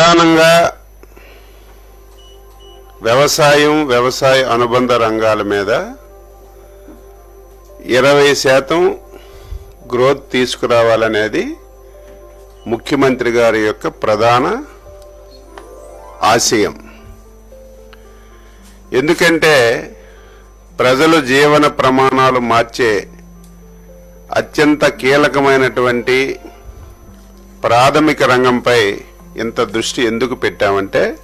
ప్రధానంగా వ్యవసాయం వ్యవసాయ అనుబంధ రంగాల మీద ఇరవై శాతం గ్రోత్ తీసుకురావాలనేది ముఖ్యమంత్రి గారి యొక్క ప్రధాన ఆశయం. ఎందుకంటే ప్రజలు జీవన ప్రమాణాలు మార్చే అత్యంత కీలకమైనటువంటి ప్రాథమిక రంగంపై ఇంత దృష్టి ఎందుకు పెట్టామంటే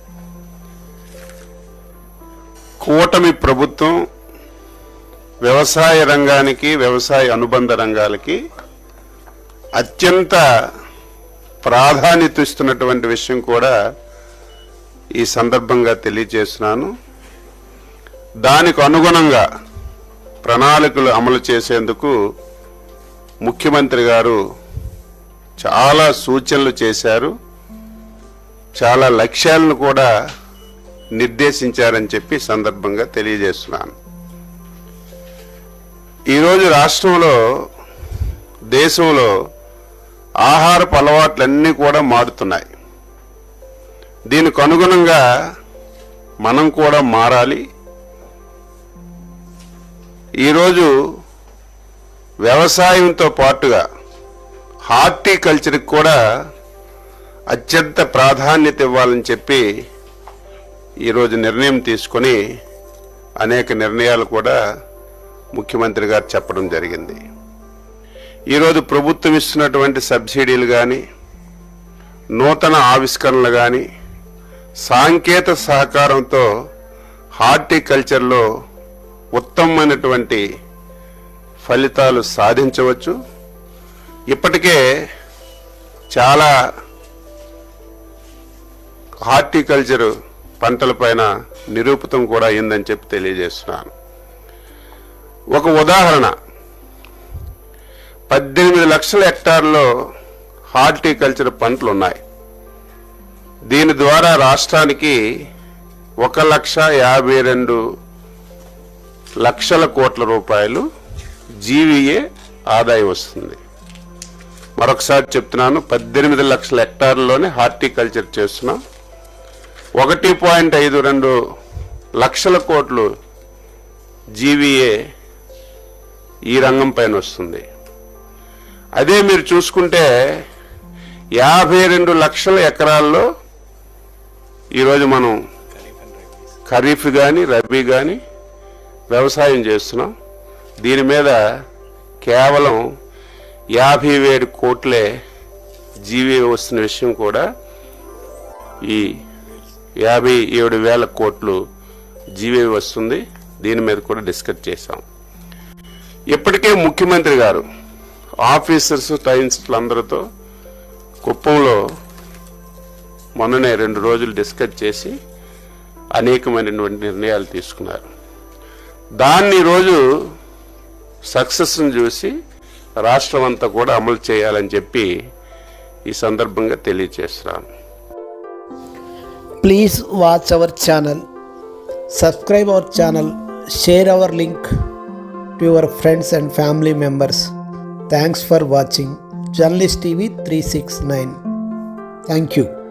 కూటమి ప్రభుత్వం వ్యవసాయ రంగానికి వ్యవసాయ అనుబంధ రంగాలకి అత్యంత ప్రాధాన్యత ఇస్తున్నటువంటి విషయం కూడా ఈ సందర్భంగా తెలియజేస్తున్నాను. దానికి అనుగుణంగా ప్రణాళికలు అమలు చేసేందుకు ముఖ్యమంత్రి గారు చాలా సూచనలు చేశారు. చాలా లక్ష్యాలను కూడా నిర్దేశించారని చెప్పి సందర్భంగా తెలియజేస్తున్నాను. ఈరోజు రాష్ట్రంలో దేశంలో ఆహారపు అలవాట్లన్నీ కూడా మారుతున్నాయి. దీనికి అనుగుణంగా మనం కూడా మారాలి. ఈరోజు వ్యవసాయంతో పాటుగా హార్టికల్చర్కి కూడా అత్యంత ప్రాధాన్యత ఇవ్వాలని చెప్పి ఈరోజు నిర్ణయం తీసుకొని అనేక నిర్ణయాలు కూడా ముఖ్యమంత్రి గారు చెప్పడం జరిగింది. ఈరోజు ప్రభుత్వం ఇస్తున్నటువంటి సబ్సిడీలు కానీ నూతన ఆవిష్కరణలు కానీ సాంకేత సహకారంతో హార్టికల్చర్లో ఉత్తమమైనటువంటి ఫలితాలు సాధించవచ్చు. ఇప్పటికే చాలా హార్టికల్చర్ పంటలపైన నిరూపితం కూడా అయిందని చెప్పి తెలియజేస్తున్నాను. ఒక ఉదాహరణ. పద్దెనిమిది లక్షల హెక్టార్లో హార్టికల్చర్ పంటలు ఉన్నాయి. దీని ద్వారా రాష్ట్రానికి ఒక లక్ష యాభై రెండు లక్షల కోట్ల రూపాయలు జీవీఏ ఆదాయం వస్తుంది. మరొకసారి చెప్తున్నాను పద్దెనిమిది లక్షల హెక్టార్లలోనే హార్టికల్చర్ చేస్తున్నాం. ఒకటి పాయింట్ ఐదు రెండు లక్షల కోట్లు జీవీఏ ఈ రంగం పైన వస్తుంది. అదే మీరు చూసుకుంటే యాభై రెండు లక్షల ఎకరాల్లో ఈరోజు మనం ఖరీఫ్ కానీ రబీ కానీ వ్యవసాయం చేస్తున్నాం. దీని మీద కేవలం యాభై వేలు కోట్లే జీవీ వస్తున్న విషయం కూడా ఈ యాభై ఏడు వేల కోట్లు జీవీ వస్తుంది. దీని మీద కూడా డిస్కస్ చేశాం. ఇప్పటికే ముఖ్యమంత్రి గారు ఆఫీసర్స్ టైన్స్లు అందరితో కుప్పంలో మొన్ననే రెండు రోజులు డిస్కస్ చేసి అనేకమైనటువంటి నిర్ణయాలు తీసుకున్నారు. దాన్ని రోజు సక్సెస్ని చూసి రాష్ట్రం అంతా కూడా అమలు చేయాలని చెప్పి ఈ సందర్భంగా తెలియజేస్తున్నాను Please watch our channel, subscribe our channel, share our link to your friends and family members. Thanks for watching Journalist TV 369. Thank you.